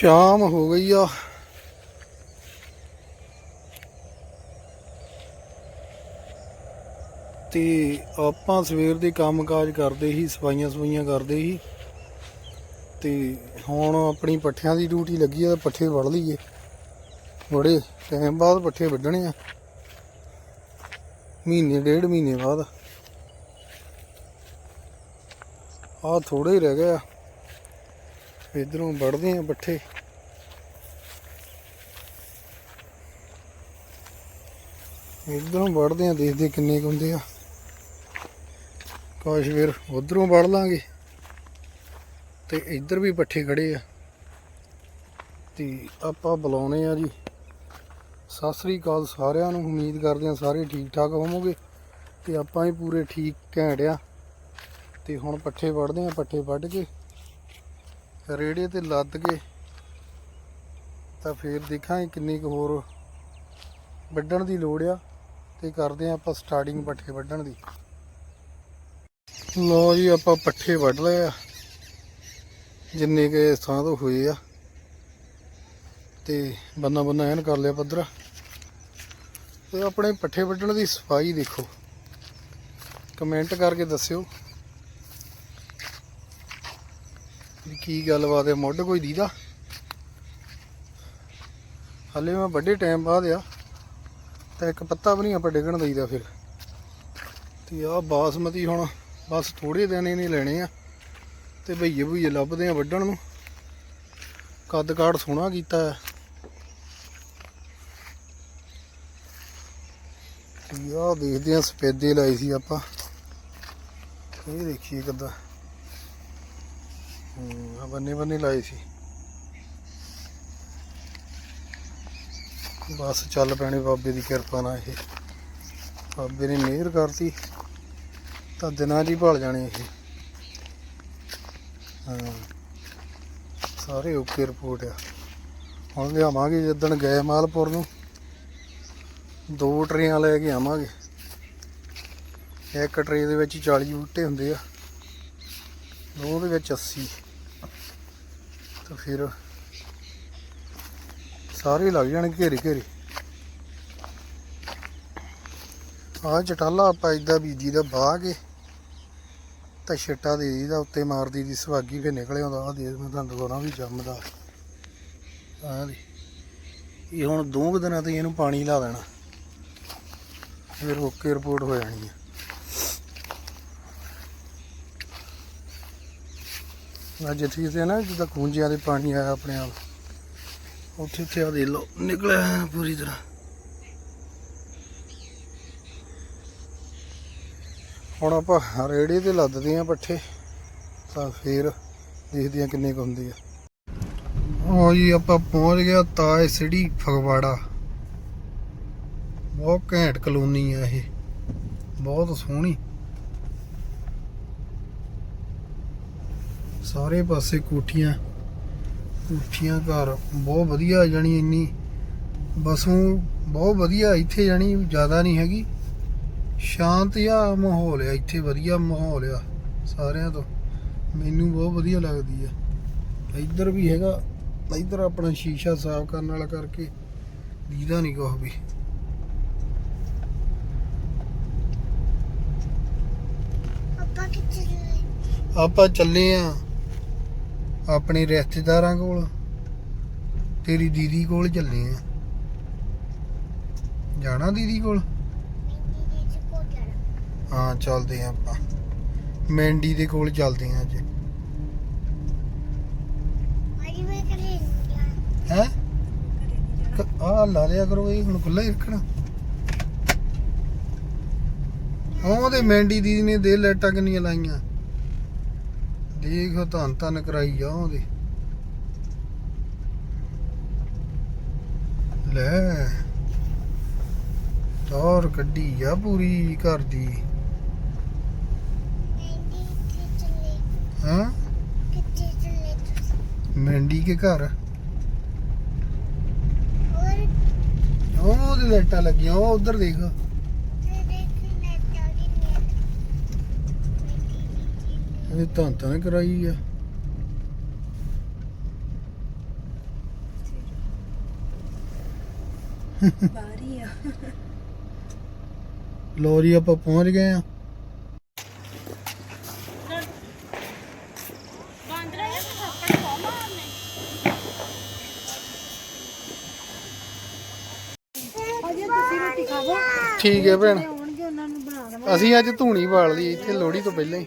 ਸ਼ਾਮ ਹੋ ਗਈ ਆ। ਤੇ ਆਪਾਂ ਸਵੇਰ ਦੇ ਕੰਮਕਾਜ ਕਰਦੇ ਸੀ, ਸਫਾਈਆਂ ਸਫਾਈਆਂ ਕਰਦੇ ਸੀ। ਤੇ ਹੁਣ ਆਪਣੀ ਪੱਠਿਆਂ ਦੀ ਡਿਊਟੀ ਲੱਗੀ ਆ, ਪੱਠੇ ਵੜ ਲਈਏ। ਬੜੇ ਟਾਈਮ ਬਾਅਦ ਪੱਠੇ ਵੱਢਣੇ ਆ। ਮਹੀਨੇ, ਡੇਢ ਮਹੀਨੇ ਬਾਅਦ। ਆ ਥੋੜੇ ਹੀ ਰਹਿ ਗਏ ਆ। ਇਧਰੋਂ ਵੜਦੇ ਆ ਪੱਠੇ। ਇਧਰੋਂ ਵੜਦੇ ਆ, ਦੇਖਦੇ ਕਿੰਨੇ ਕੁ ਹੁੰਦੇ ਆ। ਕਾਸ਼ ਫਿਰ ਉਧਰੋਂ ਵੜ ਲਾਂਗੇ। ਤੇ ਇੱਧਰ ਵੀ ਪੱਠੇ ਖੜੇ ਆ। ਤੇ ਆਪਾਂ ਬੁਲਾਉਣੇ ਆ ਜੀ। ਸਤਿ ਸ੍ਰੀ ਅਕਾਲ ਸਾਰਿਆਂ ਨੂੰ, ਉਮੀਦ ਕਰਦੇ ਆ ਸਾਰੇ ਠੀਕ ਠਾਕ ਹੋਵੋਗੇ ਤੇ ਆਪਾਂ ਵੀ ਪੂਰੇ ਠੀਕ ਘੈਂਟ ਆ। ਤੇ ਹੁਣ ਪੱਠੇ ਵੜਦੇ ਆ, ਪੱਠੇ ਵੱਢ ਕੇ ਰੇੜੇ ਤੇ ਲੱਦ ਕੇ ਤਾਂ ਫੇਰ ਦੇਖਾਂਗੇ ਕਿੰਨੀ ਕੁ ਹੋਰ ਵੱਢਣ ਦੀ ਲੋੜ ਆ ਤੇ ਕਰਦੇ ਆ ਆਪਾਂ ਸਟਾਰਟਿੰਗ ਪੱਠੇ ਵੱਢਣ ਦੀ। ਲੋ ਜੀ ਆਪਾਂ ਪੱਠੇ ਵੱਢ ਲਏ ਆ। ਜਿੰਨੇ ਕੇ ਥਾਂ ਤੋਂ ਹੋਏ ਆ। ਤੇ ਬੰਨਾ ਬੰਨਾ ਐਨ ਕਰ ਲਿਆ ਪੱਧਰਾ। ਤੇ ਆਪਣੇ ਪੱਠੇ ਵੱਢਣ ਦੀ ਸਫ਼ਾਈ ਦੇਖੋ। ਕਮੈਂਟ ਕਰਕੇ ਦੱਸਿਓ ਵੀ ਕੀ ਗੱਲਬਾਤ ਹੈ, ਮੁੱਢ ਕੋਈ ਦੀਦਾ? ਹਲੇ ਮੈਂ ਵੱਡੇ ਟਾਈਮ ਬਾਅਦ ਆ, ਤਾਂ ਇੱਕ ਪੱਤਾ ਵੀ ਨਹੀਂ ਆਪਾਂ ਡਿੱਗਣ ਦਈਦਾ ਫਿਰ। ਤੇ ਆਹ ਬਾਸਮਤੀ ਹੁਣ ਬਸ ਥੋੜੇ ਦਿਨ ਇਹਨੇ ਲੈਣੇ ਆ, ਤੇ ਭਈਏ ਭਈਏ ਲੱਭਦੇ ਆ ਵੱਢਣ ਨੂੰ। ਕੱਦ ਕਾਠ ਸੋਹਣਾ ਕੀਤਾ ਹੈ ਤੇ ਆਹ ਦੇਖਦੇ ਆ ਸਫੇਦੇ ਲਾਈ ਸੀ ਆਪਾਂ। ਇਹ ਦੇਖੀਏ ਕਿੱਦਾਂ। ਹੂੰ ਆ ਬੰਨੇ ਬੰਨੇ ਲਾਏ ਸੀ। ਬਸ ਚੱਲ ਪੈਣੀ ਬਾਬੇ ਦੀ ਕਿਰਪਾ ਨਾਲ ਇਹ। ਬਾਬੇ ਨੇ ਮਿਹਰ ਕਰਤੀ। ਤਾਂ ਦਿਨਾਂ 'ਚ ਹੀ ਭਲ ਜਾਣੇ ਇਹ। ਹਾਂ, ਸਾਰੇ ਓਕੇ ਰਿਪੋਰਟ ਆ। ਹੁਣ ਲਿਆਵਾਂਗੇ ਜਿੱਦਣ ਗਏ ਮਾਲਪੁਰ ਨੂੰ। ਦੋ ਟਰੇਆਂ ਲੈ ਕੇ ਆਵਾਂਗੇ। ਇੱਕ ਟਰੇ ਦੇ ਵਿੱਚ 40 ਬੂਟੇ ਹੁੰਦੇ ਆ। ਦੋ ਦੇ ਵਿੱਚ 80 ਤਾਂ ਫਿਰ ਸਾਰੇ ਲੱਗ ਜਾਣ ਘੇਰੇ ਘੇਰੇ। ਆਹ ਚਟਾਲਾ ਆਪਾਂ ਇਦਾਂ ਬੀਜੀ ਦਾ ਬਾਹ ਕੇ ਤਾਂ ਛਿੱਟਾ ਦੇ ਦੀਦਾ ਉੱਤੇ ਮਾਰਦੀ ਦੀ ਸੁਹਾਗੀ ਫਿਰ ਨਿਕਲ ਆਉਂਦਾ। ਆ ਦੇ ਮੈਂ ਤੁਹਾਨੂੰ ਦਿਖਾਉਣਾ ਵੀ ਜੰਮਦਾ। ਆਹ ਦੇ ਇਹ ਹੁਣ ਦੋ ਕੁ ਦਿਨਾਂ ਤੇ ਇਹਨੂੰ ਪਾਣੀ ਲਾ ਦੇਣਾ। ਫਿਰ ਓਕੇ ਰਿਪੋਰਟ ਹੋ ਜਾਣੀ ਹੈ ਅੱਜ ਜਿੱਥੇ ਜਿੱਥੇ ਨਾ, ਜਿੱਦਾਂ ਖੂੰਜਿਆਂ ਦੇ ਪਾਣੀ ਆਇਆ ਆਪਣੇ ਆਪ। ਉੱਥੇ ਉੱਥੇ ਆ ਦੇ ਲੋ ਨਿਕਲਿਆ ਐਨ ਪੂਰੀ ਤਰ੍ਹਾਂ। ਹੁਣ ਆਪਾਂ ਰੇੜੇ ਤੇ ਲੱਦਦੇ ਆ ਪੱਠੇ, ਤਾਂ ਫੇਰ ਦੇਖਦੇ ਆ ਕਿੰਨੇ ਕੁ ਹੁੰਦੇ ਆ। ਉਹ ਜੀ, ਆਪਾਂ ਪਹੁੰਚ ਗਿਆ ਤਾਏ ਸਿਟੀ ਫਗਵਾੜਾ। ਬਹੁਤ ਘੈਂਟ ਕਲੋਨੀ ਆ ਇਹ। ਬਹੁਤ ਸੋਹਣੀ। ਸਾਰੇ ਪਾਸੇ ਕੋਠੀਆਂ ਕੋਠੀਆਂ ਘਰ ਬਹੁਤ ਵਧੀਆ ਜਾਣੀ ਇੰਨੀ। ਬਸੋਂ ਬਹੁਤ ਵਧੀਆ ਇੱਥੇ ਜਾਣੀ ਜ਼ਿਆਦਾ ਨਹੀਂ ਹੈਗੀ। ਸ਼ਾਂਤ ਜਿਹਾ ਮਾਹੌਲ ਆ ਇੱਥੇ ਵਧੀਆ ਮਾਹੌਲ ਆ ਸਾਰਿਆਂ ਤੋਂ। ਮੈਨੂੰ ਬਹੁਤ ਵਧੀਆ ਲੱਗਦੀ ਆ। ਇੱਧਰ ਵੀ ਹੈਗਾ ਇੱਧਰ ਆਪਣਾ ਸ਼ੀਸ਼ਾ ਸਾਫ਼ ਕਰਨ ਵਾਲਾ ਕਰਕੇ ਦੀਦਾ ਨਹੀਂ ਕੁਛ ਵੀ। ਆਪਾਂ ਚੱਲੇ ਆ। ਆਪਣੇ ਰਿਸ਼ਤੇਦਾਰਾਂ ਕੋਲ, ਤੇਰੀ ਦੀਦੀ ਕੋਲ ਚੱਲੇ ਆ। ਜਾਣਾ ਦੀਦੀ ਕੋਲ? ਹਾਂ, ਚੱਲਦੇ ਆ ਆਪਾਂ। ਮੈਂਡੀ ਦੇ ਕੋਲ ਚੱਲਦੇ ਆ ਅੱਜ। ਮਾਰੀ ਮੈਂ ਹੈ ਆ ਲਾ ਲਿਆ ਕਰੋ, ਇਹ ਹੁਣ ਖੁੱਲਾ ਹੀ ਰੱਖਣਾ। ਉਹਦੇ ਮੈਂਡੀ ਦੀਦੀ ਨੇ ਦੇ ਲੈਟਾਂ ਕਿੰਨੀਆਂ ਲਾਈਆਂ। ਦੇਖ ਧੰਨ ਧੰਨ ਕਰਾਈ ਜਾ ਉਹਦੇ। ਲੈ ਟੌਰ ਕੱਢੀ ਆ ਪੂਰੀ ਘਰ ਦੀ। ਹਾਂ? ਮੈਂਡੀ ਕੇ ਘਰ। ਹੋਰ? ਉਹਦੇ ਲੈਟਾਂ ਲੱਗੀਆਂ ਉਹ ਉਧਰ ਦੇਖ। ਇਹਦੇ ਤਾਂ ਤਾਂ ਕਰਾਈ ਆ। ਬਾਰੀ ਲੋਰੀ ਆਪਾਂ ਪਹੁੰਚ ਗਏ ਆ। ਠੀਕ ਹੈ ਭੈਣ। ਅਸੀਂ ਅੱਜ ਧੂਣੀ ਬਾਲ ਲਈ ਇੱਥੇ ਲੋਹੜੀ ਤੋਂ ਪਹਿਲਾਂ ਹੀ।